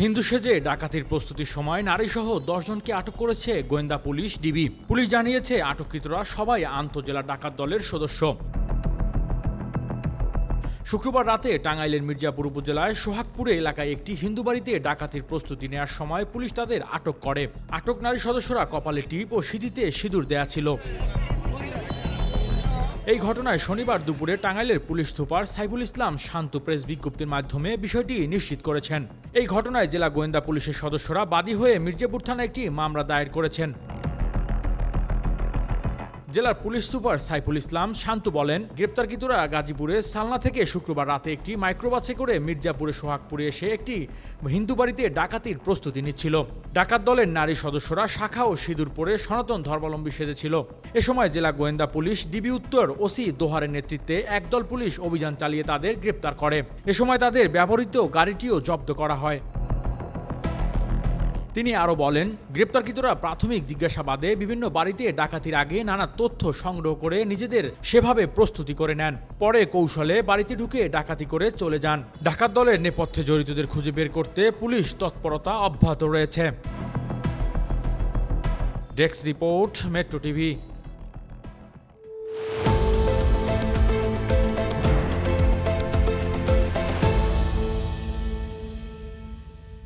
হিন্দু সেজে ডাকাতির প্রস্তুতির সময় নারীসহ দশজনকে আটক করেছে গোয়েন্দা পুলিশ, ডিবি। পুলিশ জানিয়েছে, আটককৃতরা সবাই আন্তজেলা ডাকাত দলের সদস্য। শুক্রবার রাতে টাঙ্গাইলের মির্জাপুর উপজেলায় সোহাগপুরে এলাকায় একটি হিন্দু বাড়িতে ডাকাতির প্রস্তুতি নেওয়ার সময় পুলিশ তাদের আটক করে। আটক নারী সদস্যরা কপালে টিপ ও সিঁথিতে সিঁদুর দেয়া ছিল। এই ঘটনায় শনিবার দুপুরে টাঙ্গাইলের police super Saiful Islam Shanto press বিজ্ঞপ্তির মাধ্যমে বিষয়টি নিশ্চিত করেছেন। এই ঘটনায় জেলা গোয়েন্দা পুলিশের সদস্যরা বাদী হয়ে মির্জাপুর থানায় একটি মামলা দায়ের করেছেন। জেলার পুলিশ সুপার সাইফুল ইসলাম শান্ত বলেন, গ্রেপ্তারকৃতরা গাজীপুরে সালনা থেকে শুক্রবার রাতে একটি মাইক্রোবাসে করে মির্জাপুরে সোহাগপুরে এসে একটি হিন্দু বাড়িতে ডাকাতির প্রস্তুতি নিচ্ছিল। ডাকাত দলের নারী সদস্যরা শাখা ও সিঁদুর পরে সনাতন ধর্মাবলম্বী সেজেছিল। এ সময় জেলা গোয়েন্দা পুলিশ ডিবি উত্তর ওসি দোহারের নেতৃত্বে একদল পুলিশ অভিযান চালিয়ে তাদের গ্রেপ্তার করে। এ সময় তাদের ব্যবহৃত গাড়িটিও জব্দ করা হয়। তিনি আরও বলেন, গ্রেপ্তারকৃতরা প্রাথমিক জিজ্ঞাসাবাদে বিভিন্ন বাড়িতে ডাকাতির আগে নানা তথ্য সংগ্রহ করে নিজেদের সেভাবে প্রস্তুতি করে নেন। পরে কৌশলে বাড়িতে ঢুকে ডাকাতি করে চলে যান। ডাকাত দলের নেপথ্যে জড়িতদের খুঁজে বের করতে পুলিশ তৎপরতা অব্যাহত রয়েছে। Desk report, Metro TV.